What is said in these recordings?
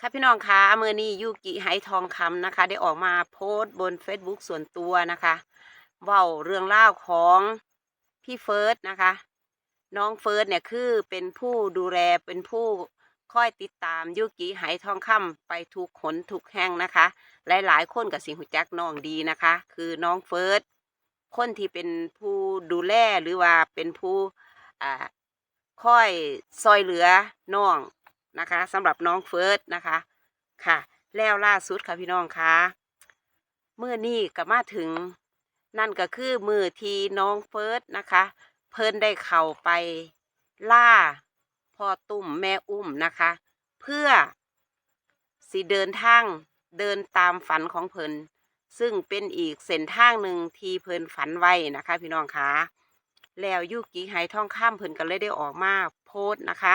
ค่ะพี่น้องคะเมื่อนี้ยูกิไหทองคำนะคะ ได้ออกมาโพสต์บน Facebook ส่วนตัวนะคะเว้าเรื่องเล่าของพี่เฟิร์สนะคะ น้องเฟิร์สเนี่ยคือเป็นผู้ดูแลเป็นผู้คอยติดตามยูกิไหทองคำไปทุกขนทุกแห่งนะคะ หลายๆ คนกับสิงหูจักน้องดีนะคะ คือน้องเฟิร์สคนที่เป็นผู้ดูแลหรือว่าเป็นผู้อ่าคอยซอยเหลือน้อง นะคะสำหรับน้องเฟิร์สนะคะค่ะ แล้วล่าสุดค่ะพี่น้องคะเมื่อนี้ก็มาถึงนั่นก็คือมือที่น้องเฟิร์สนะคะ เพิ่นได้เข้าไปล่าพ่อตุ่มแม่อุ้มนะคะ เพื่อสิเดินทางเดินตามฝันของเพิ่นซึ่งเป็นอีกเส้นทางหนึ่งที่เพิ่นฝันไว้นะคะ พี่น้องคะแล้วยุกิไหทองข้ามเพิ่นก็เลยได้ออกมาโพสต์นะคะ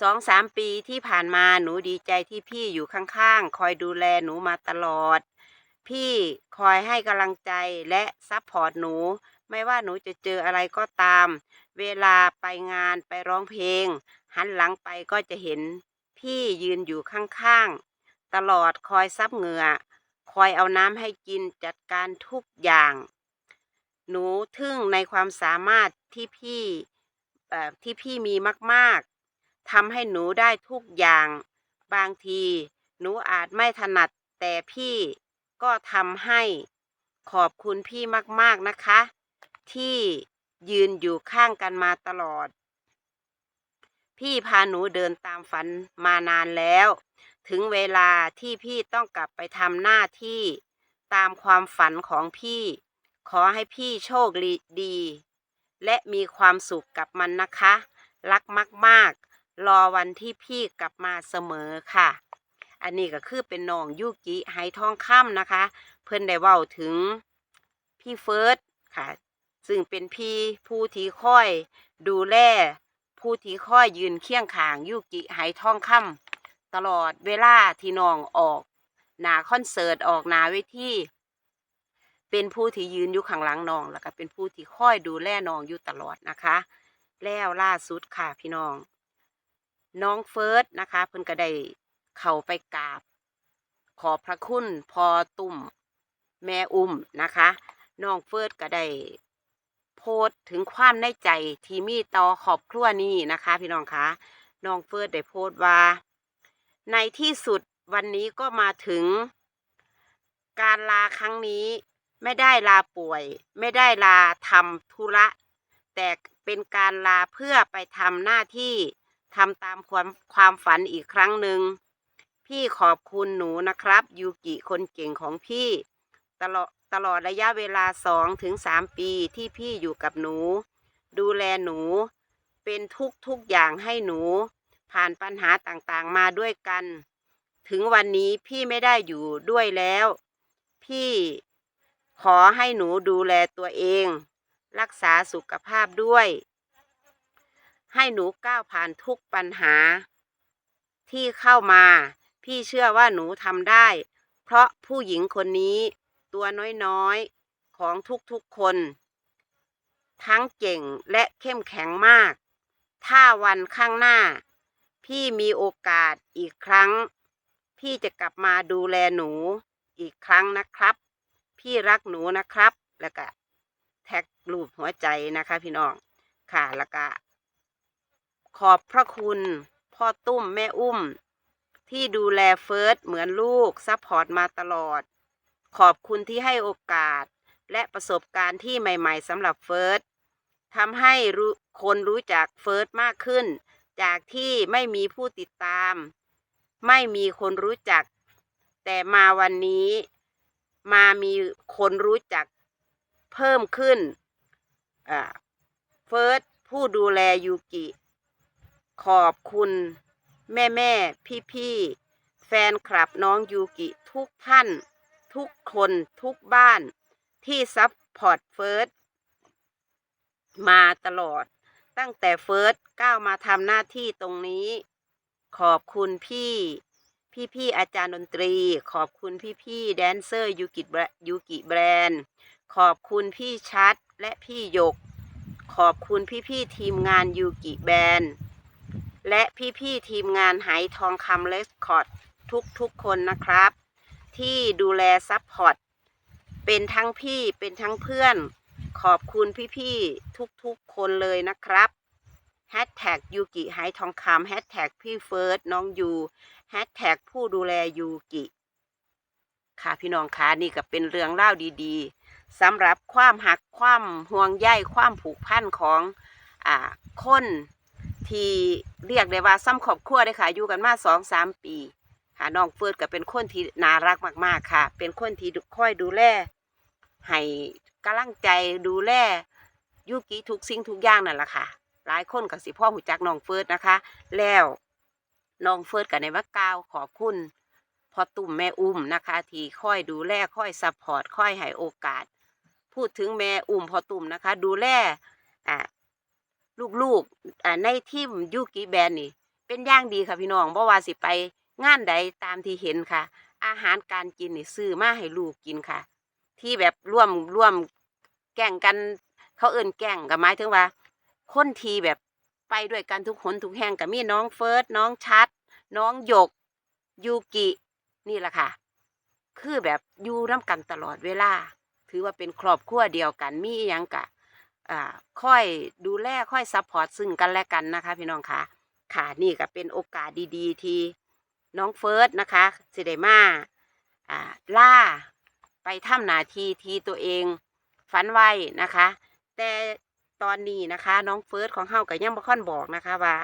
สองสามปีที่ผ่านมาหนูดีใจที่พี่อยู่ข้างๆ คอยดูแลหนูมาตลอด พี่คอยให้กำลังใจและซัพพอร์ตหนู ไม่ว่าหนูจะเจออะไรก็ตาม เวลาไปงานไปร้องเพลง หันหลังไปก็จะเห็น พี่ยืนอยู่ข้างๆ ตลอดคอยซับเหงื่อ คอยเอาน้ำให้กินจัดการทุกอย่าง หนูทึ่งในความสามารถที่พี่ที่พี่มีมากๆ ทำให้หนูได้ทุกอย่าง บางที หนูอาจไม่ถนัดแต่พี่ก็ทำให้ ขอบคุณพี่มากๆนะคะ ที่ยืนอยู่ข้างกันมาตลอด พี่พาหนูเดินตามฝันมานานแล้ว ถึงเวลาที่พี่ต้องกลับไปทำหน้าที่ตามความฝันของพี่ ขอให้พี่โชคดี และมีความสุขกับมันนะคะ รักมาก รอวันที่พี่กลับมาเสมอค่ะ อันนี้ก็คือเป็นน้องยุกิไหทองคำนะคะ เพิ่นได้เว้าถึงพี่เฟิร์สค่ะ ซึ่งเป็นพี่ผู้ที่คอยดูแลผู้ที่คอยยืนเคียงขางยุกิไหทองคำตลอดเวลาที่น้องออกหนาคอนเสิร์ตออกหนาเวทีเป็นผู้ที่ยืนอยู่ข้างหลังน้องแล้วก็เป็นผู้ที่คอยดูแลน้องอยู่ตลอดนะคะ แล้วล่าสุดค่ะพี่น้อง น้องเฟิร์สนะคะ เพิ่นก็ได้เข้าไปกราบ ขอบพระคุณพอตุ่มแม่อุ้มนะคะน้องเฟิร์สก็ได้โพสถึงความในใจที่มีต่อครอบครัวนี้นะคะ พี่น้องคะน้องเฟิร์สได้โพสว่า ในที่สุดวันนี้ก็มาถึง การลาครั้งนี้ ไม่ได้ลาป่วย ไม่ได้ลาทำธุระ แต่เป็นการลาเพื่อไปทำหน้าที่ ทำตามความความฝันอีกครั้งหนึ่ง พี่ขอบคุณหนูนะครับ ยูกิคนเก่งของพี่ ตลอดตลอดระยะเวลาสองถึงสามปีที่พี่อยู่กับหนู ดูแลหนู เป็นทุกทุกอย่างให้หนู ผ่านปัญหาต่างๆมาด้วยกัน ถึงวันนี้พี่ไม่ได้อยู่ด้วยแล้ว พี่ขอให้หนูดูแลตัวเอง รักษาสุขภาพด้วย ให้หนูก้าวผ่านทุกปัญหา ที่เข้ามา พี่เชื่อว่าหนูทำได้ เพราะผู้หญิงคนนี้ ตัวน้อยๆ ของทุกๆคน ทั้งเก่งและเข้มแข็งมาก ถ้าวันข้างหน้า พี่มีโอกาสอีกครั้ง พี่จะกลับมาดูแลหนูอีกครั้งนะครับ พี่รักหนูนะครับ แล้วก็แท็กรูปหัวใจนะคะพี่น้อง ค่ะ แล้วก็ ขอบพระคุณ พ่อตุ้มแม่อุ้ม ที่ดูแลเฟิร์สเหมือนลูกซัพพอร์ตมาตลอด ขอบคุณที่ให้โอกาส และประสบการณ์ที่ใหม่ ๆสำหรับเฟิร์สทำให้รู้คนรู้จักเฟิร์สมากขึ้น จากที่ไม่มีผู้ติดตาม ไม่มีคนรู้จัก แต่มาวันนี้มามีคนรู้จักเพิ่มขึ้นเฟิร์สผู้ดูแลยูกิ ขอบคุณแม่แม่พี่พี่แฟนคลับน้องยูกิทุกท่าน ทุกคนทุกบ้านที่ซัพพอร์ตเฟิร์สมาตลอด ตั้งแต่เฟิร์สก้าวมาทำหน้าที่ตรงนี้ ขอบคุณพี่ พี่พี่อาจารย์ดนตรี ขอบคุณพี่พี่แดนเซอร์ยูกิยูกิแบรนด์ ขอบคุณพี่ชัดและพี่ยก ขอบคุณพี่พี่ทีมงานยูกิแบรนด์ และพี่ๆทีมงานไหทองคำเลสคอร์ดทุกๆคนนะครับ ที่ดูแลซัพพอร์ตเป็นทั้งพี่เป็นทั้งเพื่อน ขอบคุณพี่ๆทุกๆคนเลยนะครับแฮชแท็กยูกิไหทองคำแฮชแท็กพี่เฟิร์สน้องยูแฮชแท็กผู้ดูแลยูกิค่ะพี่น้องคะนี่ก็เป็นเรื่องเล่าดีๆสำหรับความหักความห่วงใยความผูกพันของอ่าคน ที่เรียกได้ว่าซ้ำครอบครัวเลยค่ะ อยู่กันมาสองสามปีค่ะน้องเฟิร์สก็เป็นคนที่น่ารักมากๆค่ะ เป็นคนที่คอยดูแลให้กำลังใจดูแลยุกิทุกสิ่งทุกอย่างนั่นแหละค่ะ หลายคนก็สิพ่อหูจักน้องเฟิร์สนะคะ แล้วน้องเฟิร์สก็ในว่ากล่าวขอบคุณพอตุ่มแม่อุ้มนะคะ ที่คอยดูแลคอยซัพพอร์ตคอยให้โอกาส พูดถึงแม่อุ้มพอตุ่มนะคะ ดูแลอ่า ลูกๆอ่าในทีมยูกิแบรนด์นี่ เป็นอย่างดีค่ะพี่น้องบ่ว่าสิไปงานใดตามที่เห็นค่ะ อาหารการกินนี่ซื้อมาให้ลูกกินค่ะ ที่แบบร่วมร่วมแก่งกันเขาเอิ่นแก่งก็หมายถึงว่า คนทีแบบไปด้วยกันทุกคนทุกแห่งก็มีน้องเฟิร์สน้องชัด น้องหยกยูกินี่แหละค่ะ คือแบบอยู่ร่วมกันตลอดเวลา ถือว่าเป็นครอบครัวเดียวกันมีอหยังกะ อ่าค่อยดูแลค่อยซัพพอร์ตซึ่งกันและกันนะคะ พี่น้องคะค่ะนี่ก็เป็นโอกาสดีๆ ที่น้องเฟิร์สนะคะสิไดมาอ่าล่าไปทำหนาทีที่ตัวเองฝันไว้นะคะ แต่ตอนนี้นะคะ น้องเฟิร์สของเฮาก็ยังบ่ค่อนบอกนะคะว่า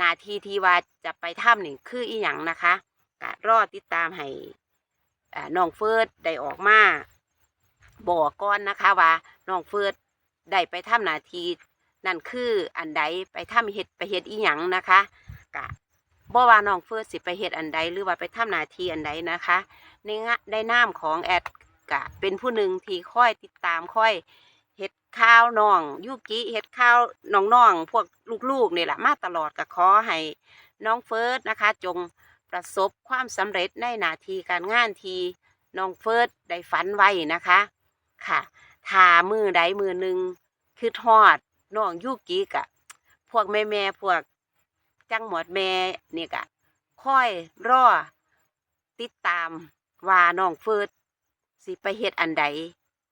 นาทีที่ว่าจะไปถ้ำนี่คืออีหยังนะคะก็รอติดตามให้อ่าน้องเฟิร์สได้ออกมาบอกก่อนนะคะว่าน้องเฟิร์ส ได้ไปถ้ำหนาทีนั่นคืออันใดไปถ้ำเฮ็ดไปเฮ็ดอีหยังนะคะกะบ่ว่าน้องเฟิร์สสิไปเฮ็ดอันใดหรือว่าไปถ้ำหนาทีอันใดนะคะ ในงะในนามของแอดกะเป็นผู้หนึ่งที่ค่อยติดตามค่อยเฮ็ดข้าวน้องยุกิเฮ็ดข้าวน้องๆพวกลูกๆนี่แหละมาตลอดก็ขอให้น้องเฟิร์สนะคะ จงประสบความสำเร็จในหน้าที่การงานทีน้องเฟิร์สได้ฝันไว้นะคะค่ะ ถ้ามือใดมือหนึ่งคือทอดน้องยุกิกะ พวกแม่แม่พวกจังหมดแม่เนี่ยกะค่อยรอติดตามว่าน้องเฟิร์สสิไปเฮ็ดอันใด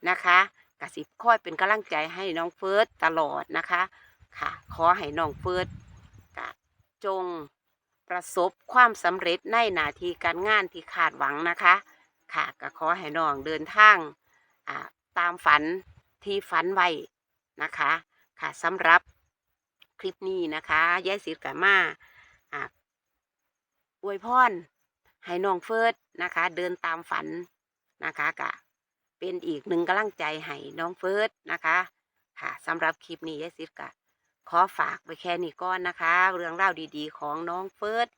นะคะกสิคอยเป็นกำลังใจให้น้องเฟิร์สตลอดนะคะ ค่ะ ขอให้น้องเฟิร์สกะจงประสบความสำเร็จในหน้าที่การงานที่คาดหวังนะคะ ค่ะก็ขอให้น้องเดินทางอ่า ตามฝันที่ฝันไว้นะคะ ค่ะสำหรับคลิปนี้นะคะยายศิษย์กับมาอวยพรให้น้องเฟิร์สนะคะ เดินตามฝันนะคะกะเป็นอีกหนึ่งกำลังใจให้น้องเฟิร์สนะคะ ค่ะสำหรับคลิปนี้ยายซิดกะขอฝากไว้แค่นี้ก่อนนะคะ เรื่องเล่าดีๆ ของน้องเฟิร์ส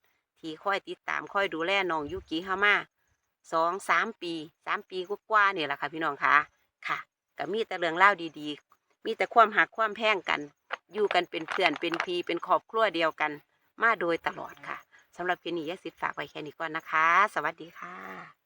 ที่คอยติดตามคอยดูแลน้องยุกิฮามาสองสามปีสามปีกว่าๆเนี่ยแหละค่ะพี่น้องคะค่ะ ก็มีแต่เรื่องเล่าดีๆ มีแต่ความหักความแพงกัน อยู่กันเป็นเพื่อนเป็นพีเป็นครอบครัวเดียวกัน มาโดยตลอดค่ะสำหรับคลิปนี้สิทธิ์ฝากไว้แค่นี้ก่อนนะคะ สวัสดีค่ะ